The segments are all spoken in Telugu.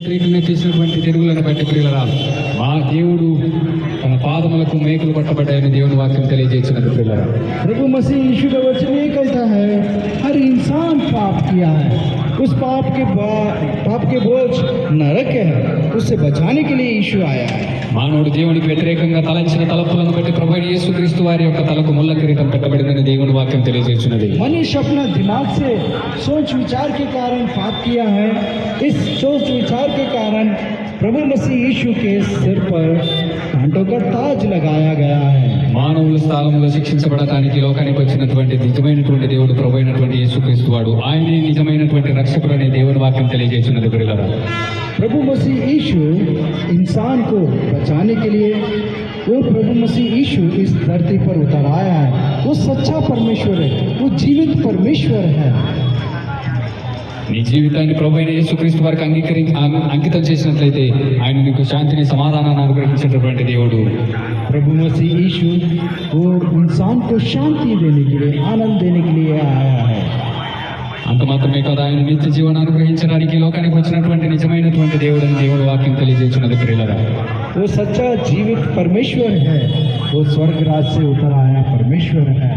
వ్యతిరేకంగా చేసినటువంటి తెలుగులను బట్టి ప్రియులరా మా దేవుడు తన పాదములకు మేకులు పట్టబడ్డాయని దేవుని వాక్యం తెలియజేసినది ప్రియులరా प्रभु मसीह यीशु का वचन ये कहता है हर इंसान पाप किया है उस पाप के बा- पाप के बोझ नरक है उससे बचाने के लिए यीशु आया है మానవుడు దేవునికి వ్యతిరేకంగా తలంచిన తలపులను బట్టి ప్రభు అయిన యేసుక్రీస్తు వారి యొక్క తలకు ముళ్ళ కిరీటం పెట్టబడిందని దేవుని వాక్యం తెలియజేస్తున్నది मनुष्य अपना दिमाग से सोच विचार के कारण पाप किया है इस सोच विचार के कारण प्रभु मसीह यीशु के सिर पर कांटों का ताज लगाया गया है మానవుల స్థానంలో శిక్షించబడటానికి లోకానికి వచ్చినటువంటి నిజమైనటువంటి దేవుడు ప్రభు అయినటువంటి యేసుక్రీస్తు వాడు ఆయనే నిజమైనటువంటి రక్షకుడు అనే దేవుని వాక్యం తెలియజేస్తున్నది ప్రియులరా प्रभु मसीह यीशु इंसान को बचाने के लिए वो प्रभु मसीह यीशु इस धरती पर उतर आया है वो सच्चा परमेश्वर है वो जीवित परमेश्वर है నీ జీవితాన్ని ప్రభు అయిన యేసుక్రీస్తు వారికి అంగీకరి అం- అంకితం చేసినట్లయితే ఆయన నీకు శాంతిని సమాధానాన్ని అనుగ్రహించేటటువంటి దేవుడు प्रभु मसीह यीशु वो इंसान को शांति देने के लिए आनंद देने के लिए आया है అంత మాత్రమే కాదు ఆయన నిత్య జీవనం అనుగ్రహించడానికి ఈ లోకానికి వచ్చినటువంటి నిజమైనటువంటి దేవుడు అని దేవుడు వాక్యం తెలియజేస్తున్నది ప్రియులరా वो सच्चा जीवित परमेश्वर है वो स्वर्ग राज से उतर आया परमेश्वर है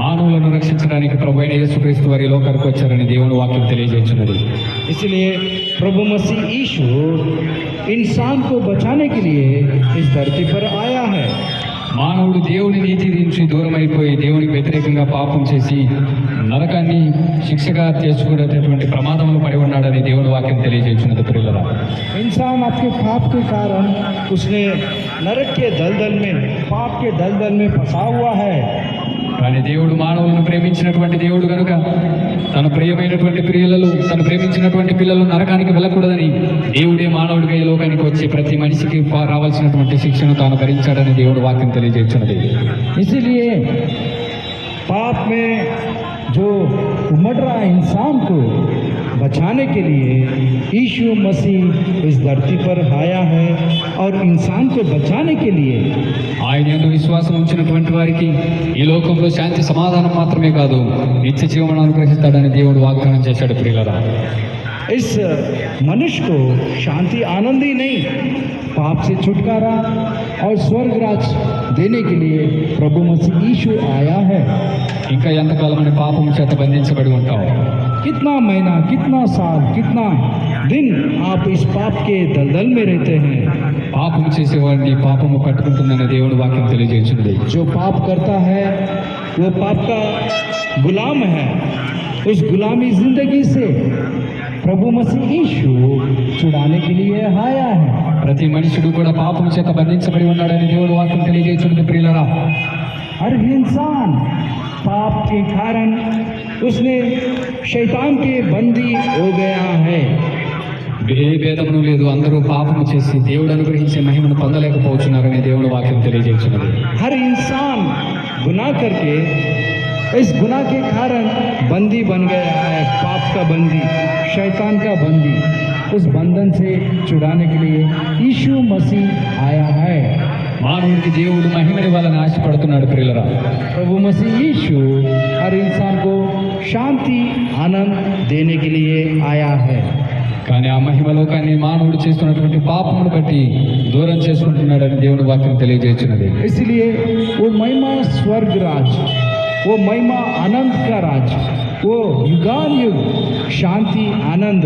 మానవులను రక్షించడానికి ప్రభు అయిన యేసుక్రీస్తు వారి ఈ లోకానికి వచ్చారని దేవుని వాక్యం తెలియజేస్తున్నది इसलिए प्रभु मसीह यीशु इंसान को बचाने के लिए इस धरती पर आया है మానవుడు దేవుని నీతి నుంచి దూరం అయిపోయి దేవునికి వ్యతిరేకంగా పాపం చేసి నరకాన్ని శిక్షగా చేసుకునేటటువంటి ప్రమాదంలో పడి ఉన్నాడని దేవుని వాక్యం తెలియజేస్తున్నది ప్రియులరా इंसान आपके पाप के कारण उसने नरक के दलदल में पाप के दलदल में फंसा हुआ है కానీ దేవుడు మానవులను ప్రేమించినటువంటి దేవుడు కనుక తన ప్రియమైనటువంటి ప్రియులలో తను ప్రేమించినటువంటి పిల్లలు నరకానికి వెళ్ళకూడదని దేవుడే మానవుడిగా ఈ లోకానికి వచ్చి ప్రతి మనిషికి పా- రావాల్సినటువంటి శిక్షను తాను భరించాడని దేవుడు వాక్యం తెలియజేస్తున్నది इसीलिए पाप में जो उमड़ रहा है इंसान को बचाने के लिए यीशु मसीह इस धरती पर आया है और इंसान को बचाने के लिए ఆయన యందు విశ్వాసం ఉంచినటువంటి వారికి ఈ లోకంలో శాంతి సమాధానం మాత్రమే కాదు నిత్య జీవనం అనుగ్రహిస్తాడని దేవుడు వాగ్దానం చేశాడు ప్రియులరా इस मनुष्य को शांति आनंद ही नहीं पाप से छुटकारा और स्वर्ग राज देने के लिए प्रभु मसीह यीशु आया है ఇంకా ఎంతకాలం అని పాపం చేత బంధించబడి ఉంటావు कितना महीना कितना साल कितना दिन आप इस पाप के दलदल में रहते हैं పాపం చేసేవాడిని పాపము పట్టుకుంటుందని దేవుడు వాక్యం తెలియజేస్తున్నది जो पाप करता है वो पाप का गुलाम है उस गुलामी जिंदगी से प्रभु मसीह यीशु छुड़ाने के लिए आया है ప్రతి మనుషుడు కూడా పాపం చేత బంధించబడి ఉన్నాడని దేవుడు వాక్యం తెలియజేస్తున్నది ప్రియులరా हर इंसान पाप के कारण उसने शैतान के बंदी हो गया है ఏ భేదమును లేదు అందరూ పాపము చేసి దేవుడు అనుగ్రహించే మహిమను పొందలేకపోతున్నారని దేవుడు వాక్యం తెలియజేస్తున్నది हर इंसान गुनाह करके इस गुनाह के कारण बंदी बन गया है पाप का बंदी शैतान का बंदी उस बंधन से छुड़ाने के लिए यीशु मसीह आया है మానవుడికి దేవుడు మహిమని వాళ్ళని ఆశపడుతున్నాడు ప్రియులరా प्रभु मसीह यीशु हर इंसान को शांति आनंद देने के लिए आया है కానీ ఆ మహిమ లోకాన్ని మానవుడు చేస్తున్నటువంటి పాపమును బట్టి దూరం చేసుకుంటున్నాడని దేవుడు వాక్యం తెలియజేస్తున్నది इसलिए वो महिमा स्वर्ग राज वो महिमा आनंद का राज वो युगान युग शांति आनंद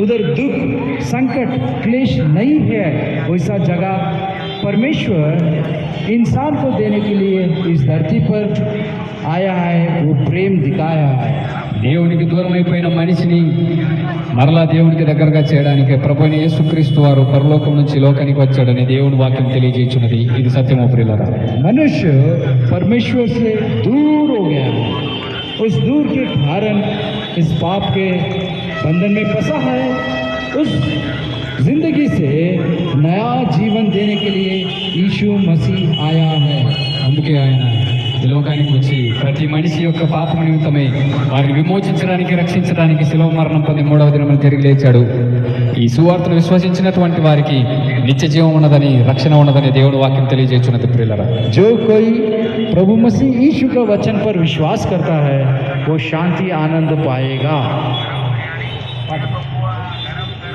उधर दुख संकट क्लेश नहीं है वैसा जगह परमेश्वर इंसान को देने के लिए इस धरती पर आया है वो प्रेम दिखाया है దేవునికి దూరం అయిపోయిన మనిషిని మరలా దేవునికి దగ్గరగా చేయడానికి ప్రభుని యేసుక్రీస్తు వారు పరలోకం నుంచి లోకానికి వచ్చాడని దేవుని వాక్యం తెలియజేస్తున్నది ఇది సత్యమో ప్రియులరా मनुष्य परमेश्वर से दूर हो गया है उस दूर के कारण इस पाप के बंधन में फंसा है उस जिंदगी से नया जीवन देने के लिए यीशु मसीह आया है అందుకే ఆయన ఈ లోకానికి వచ్చి ప్రతి మనిషి యొక్క పాపం నిమిత్తమై వారిని విమోచించడానికి రక్షించడానికి శిలవ మరణం పొంది మూడవ దినం తిరిగి లేచాడు ఈ సువార్తను విశ్వసించినటువంటి వారికి నిత్య జీవం ఉన్నదని రక్షణ ఉన్నదని దేవుడు వాక్యం తెలియజేస్తున్నది ప్రియులరా जो कोई प्रभु मसीह यीशु का वचन पर विश्वास करता है वो शांति आनंद पाएगा